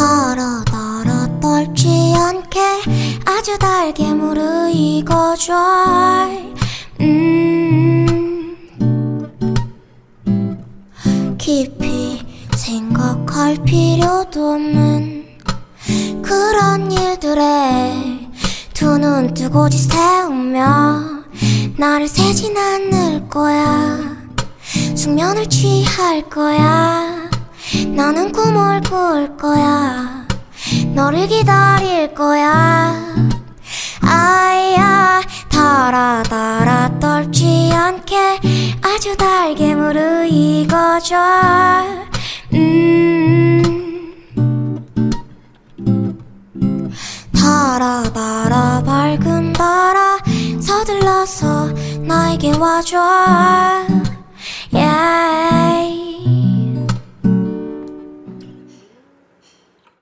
털어 떨어 떨지 않게 아주 달게 무르익어줘 음. 깊이 생각할 필요도 없는 그런 일들에 두 눈 뜨고 지새우며 나를 세진 않을 거야. 숙면을 취할 거야. 나는 꿈을 꿀 거야. 너를 기다릴 거야. 아야 달아 달아 떨지 않게 아주 달게 무르익어줘. 음. 달아 달아 밝은 달아 서둘러서 나에게 와줘